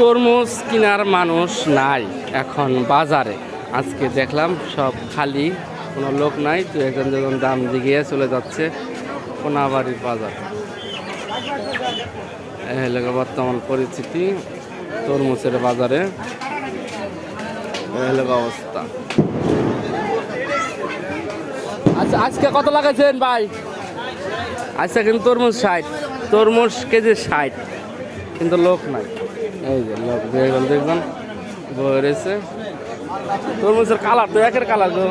তরমুজ কেনার মানুষ নাই। এখন বাজারে। আজকে দেখলাম সব খালি, কোনো লোক নাই, তো একজন যখন দাম দিকে চলে যাচ্ছে কোনাবাড়ির বাজার। হলো বর্তমান পরিস্থিতি তরমুজের বাজারে। হলো অবস্থা। আচ্ছা আজকে কত লাগাইছেন ভাই? আচ্ছা কিন্তু তরমুজ ষাট। তরমুজ কেজি ষাট। কিন্তু লোক নাই। এই যে লোক দেখবেন দেখবেন রয়েছে। তরমুজের কালার তো একের কালার তো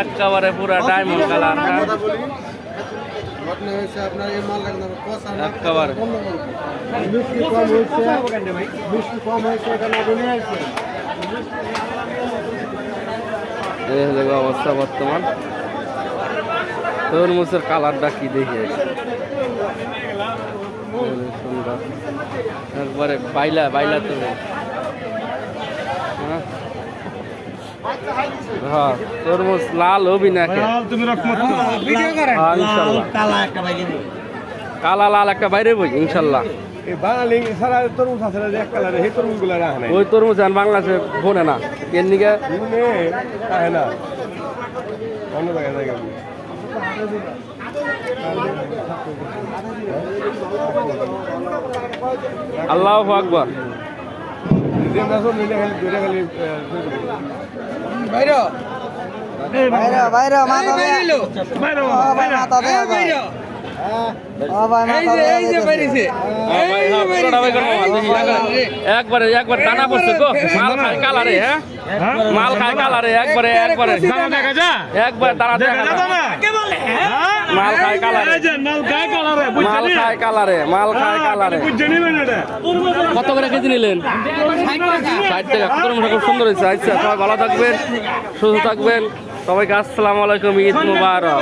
একেবারে পুরা ডায়মন্ড কালার হ্যাঁ। একদম একেবারে। এই হলো অবস্থা বর্তমান। তরমুজের কালারটা কি দেখে? সুন্দর একবারে বাইলা বাইলা তো হ্যাঁ? হ্যাঁ তরমুজ লাল হবি না তুমি হ্যাঁ। কালা লাল একটা বাইরে বই ইনশাল্লাহ। ওই তরমুজ আর বাংলাদেশে বনে না। এর নিকে না। আল্লাহ আকবর। যে হ্যাঁ হ্যাঁ, একবারে একবার টানা পড়ছে তো মাল খায় কালারে হ্যাঁ? মাল খায় কালারে একবারে একবারে দেখা যা। একবার দাঁড়া দেখা যায়। মাল খায় কালারে। মাল খায় কালারে মাল খায় কালারে মাল খায় কালারে। কত করে কেজি নিলেন? ষাট টাকা তরমুজটা খুব সুন্দর হয়েছে। আচ্ছা সবাই ভালো থাকবেন সুস্থ থাকবেন। সবাইকে আসসালামু আলাইকুম ঈদ মুবারক।